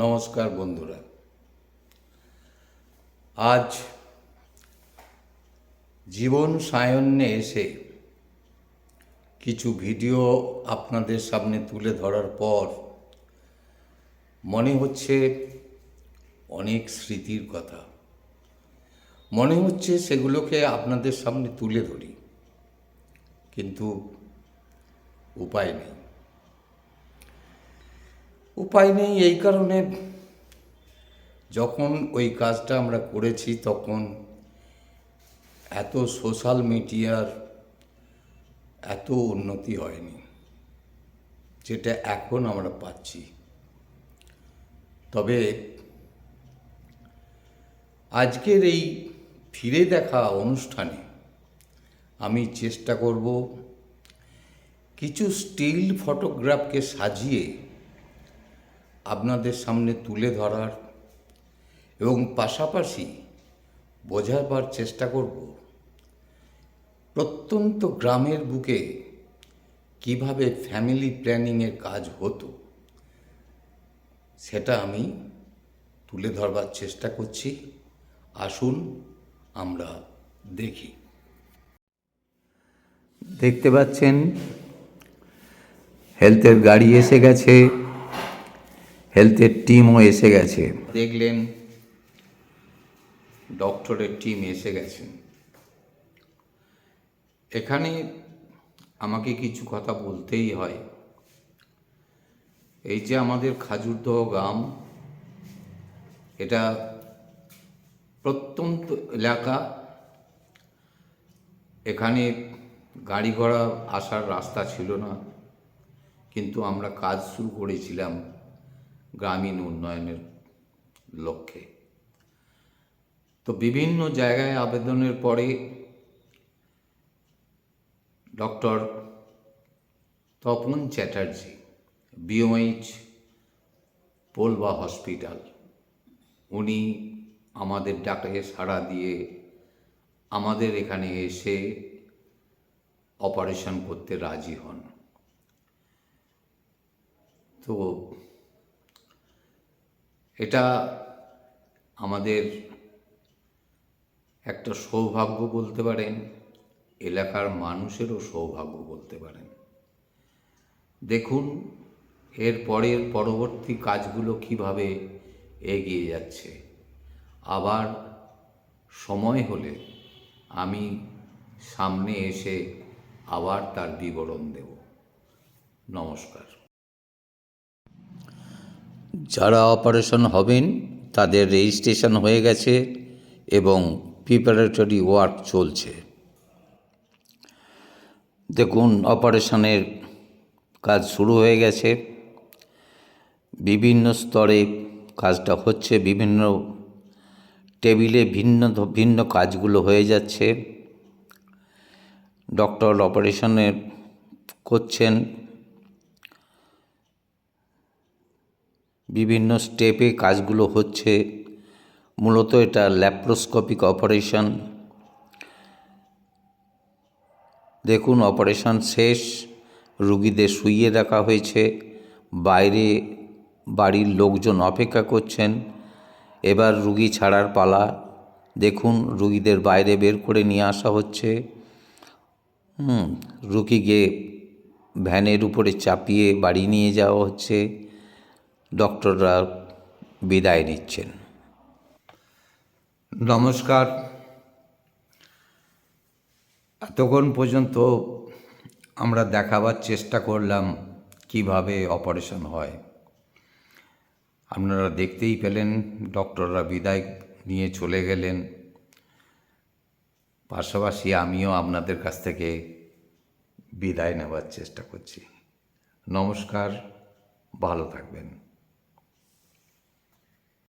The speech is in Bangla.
নমস্কার বন্ধুরা। আজ জীবন সায়ন্যে এসে কিছু ভিডিও আপনাদের সামনে তুলে ধরার পর মনে হচ্ছে অনেক স্মৃতির কথা। মনে হচ্ছে সেগুলোকে আপনাদের সামনে তুলে ধরি, কিন্তু উপায় নেই। উপায় নেই এই কারণে। যখন ওই কাজটা আমরা করেছি তখন এত সোশ্যাল মিডিয়ার এত উন্নতি হয়নি, যেটা এখন আমরা পাচ্ছি। তবে আজকের এই ফিরে দেখা অনুষ্ঠানে আমি চেষ্টা করব কিছু স্টিল ফটোগ্রাফকে সাজিয়ে আপনাদের সামনে তুলে ধরার এবং পাশাপাশি বোঝাবার চেষ্টা করব প্রত্যন্ত গ্রামের বুকে কীভাবে ফ্যামিলি প্ল্যানিংয়ের কাজ হতো সেটা আমি তুলে ধরবার চেষ্টা করছি। আসুন আমরা দেখি। দেখতে পাচ্ছেন হেলথের গাড়ি এসে গেছে। হেলথের টিমও এসে গেছে। দেখলেন, ডক্টরের টিম এসে গেছেন এখানে আমাকে কিছু কথা বলতেই হয়। এই যে আমাদের খাজুরদহ গ্রাম, এটা প্রত্যন্ত এলাকা। এখানে গাড়ি ঘোড়া আসার রাস্তা ছিল না, কিন্তু আমরা কাজ শুরু করেছিলাম। গ্রামীণ উন্নয়নের লক্ষ্যে। তো বিভিন্ন জায়গায় আবেদনের পরে doctor Tapan Chatterjee BOH Polba hospital, উনি আমাদের ডাকে সাড়া দিয়ে আমাদের এখানে এসে অপারেশন করতে রাজি হন। তো এটা আমাদের একটা সৌভাগ্য বলতে পারেন, এলাকার মানুষেরও সৌভাগ্য বলতে পারেন। দেখুন, এর পরের পরবর্তী কাজগুলো কীভাবে এগিয়ে যাচ্ছে। আবার সময় হলে আমি সামনে এসে আবার তার বিবরণ দেব। নমস্কার। যারা অপারেশন হবেন, তাদের রেজিস্ট্রেশন হয়ে গেছে এবং প্রিপারেটরি ওয়ার্ক চলছে। দেখুন, অপারেশনের কাজ শুরু হয়ে গেছে। বিভিন্ন স্তরে কাজটা হচ্ছে, বিভিন্ন টেবিলে ভিন্ন ভিন্ন কাজগুলো হয়ে যাচ্ছে। ডক্টর অপারেশনের করছেন। বিভিন্ন স্টেপে কাজগুলো হচ্ছে। মূলত এটা ল্যাপ্রোস্কোপিক অপারেশন। দেখুন, অপারেশন শেষ, রুগীদের শুইয়ে রাখা হয়েছে। বাইরে বাড়ির লোকজন অপেক্ষা করছেন। এবার রুগী ছাড়ার পালা। দেখুন, রুগীদের বাইরে বের করে নিয়ে আসা হচ্ছে। রুগীকে ভ্যানের উপরে চাপিয়ে বাড়ি নিয়ে যাওয়া হচ্ছে। ডক্টররা বিদায় নিচ্ছেন। নমস্কার। এতক্ষণ পর্যন্ত আমরা দেখাবার চেষ্টা করলাম কীভাবে অপারেশন হয়। আপনারা দেখতেই পেলেন, ডক্টররা বিদায় নিয়ে চলে গেলেন। পাশাপাশি আমিও আপনাদের কাছ থেকে বিদায় নেওয়ার চেষ্টা করছি। নমস্কার, ভালো থাকবেন।